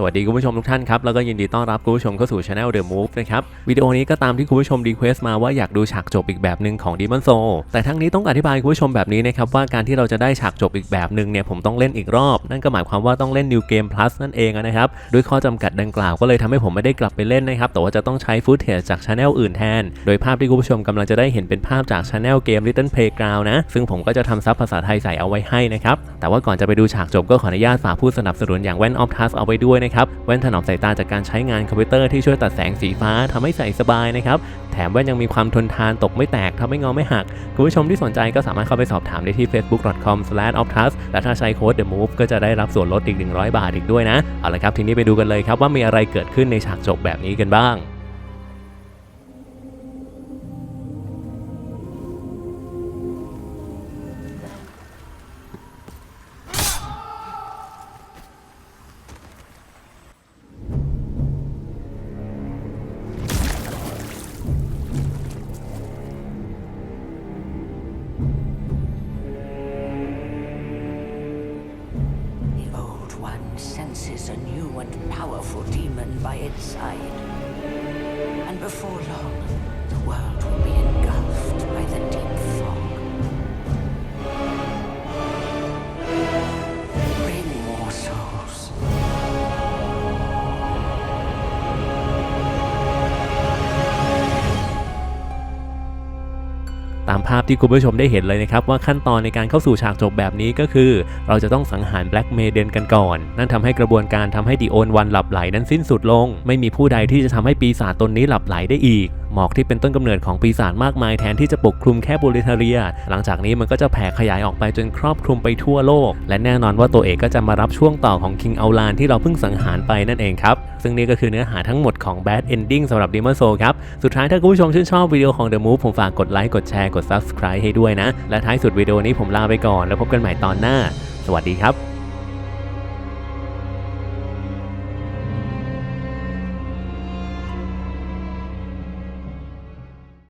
สวัสดีคุณผู้ชมทุกท่านครับ แล้วก็ยินดีต้อนรับคุณผู้ชมเข้าสู่ช anel The Move นะครับ วิดีโอนี้ก็ตามที่คุณผู้ชมรีเควสต์มาว่าอยากดูฉากจบอีกแบบหนึ่งของ Demon Soul แต่ทั้งนี้ต้องอธิบายคุณผู้ชมแบบนี้นะครับว่าการที่เราจะได้ฉากจบอีกแบบหนึ่งเนี่ยผมต้องเล่นอีกรอบ นั่นก็หมายความว่าต้องเล่น New Game Plus นั่นเองนะครับด้วยข้อจำกัดดังกล่าวก็เลยทำให้ผมไม่ได้กลับไปเล่นนะครับแต่ว่าจะต้องใช้ฟุตเทจจากช anel อื่นแทน โดยภาพที่คุณผู้ชมกำลังจะได้เห็นเป็นภาพจากช anel เกม Little Playground นะซึ่งผมก็จะทำซับภาษาไทยใส่เอาไว้ให้นะครับแต่ว่าก่อนจะไปดูฉากจบก็ขออนุญาตฝากผู้สนับสนุนอย่างแว่น Optus เอาไว้ด้วยนะครับแว่นถนอมสายตาจากการใช้งานคอมพิวเตอร์ที่ช่วยตัดแสงสีฟ้าทำให้ใส่สบายนะครับแถมแว่นยังมีความทนทานตกไม่แตกทำให้งอไม่หัก คุณผู้ชมที่สนใจก็สามารถเข้าไปสอบถามได้ที่ facebook.com/optus และถ้าใช้โค้ด the move ก็จะได้รับส่วนลดอีก 100 บาทอีกด้วยนะ เอาละครับทีนี้ไปดูกันเลยครับว่ามีอะไรเกิดขึ้นในฉากจบแบบนี้กันบ้าง One senses a new and powerful demon by its side. And before long, the world will be engulfed by the deep ตามภาพที่คุณผู้ชมได้เห็นเลยนะครับว่าขั้นตอนในการเข้าสู่ฉากจบแบบนี้ก็คือ เราจะต้องสังหารแบล็กเมเดนกันก่อน นั่นทำให้กระบวนการทำให้ดิโอนวันหลับไหลนั้นสิ้นสุดลง ไม่มีผู้ใดที่จะทำให้ปีศาจตนนี้หลับไหลได้อีกหมอกที่เป็นต้นกำเนิดของปีศาจมากมายแทนที่จะปกคลุมแค่บูริเทเรีย หลังจากนี้มันก็จะแผ่ขยายออกไปจนครอบคลุมไปทั่วโลก และแน่นอนว่าตัวเอกก็จะมารับช่วงต่อของคิงเอาลานที่เราเพิ่งสังหารไปนั่นเองครับ ซึ่งนี่ก็คือเนื้อหาทั้งหมดของ Bad Ending สำหรับ Demon Soul ครับ สุดท้ายถ้าคุณผู้ชมชื่นชอบวิดีโอของ The Move ผมฝากกดไลค์กดแชร์กด Subscribe ให้ด้วยนะ และท้ายสุดวิดีโอนี้ผมลาไปก่อน แล้วพบกันใหม่ตอนหน้า สวัสดีครับ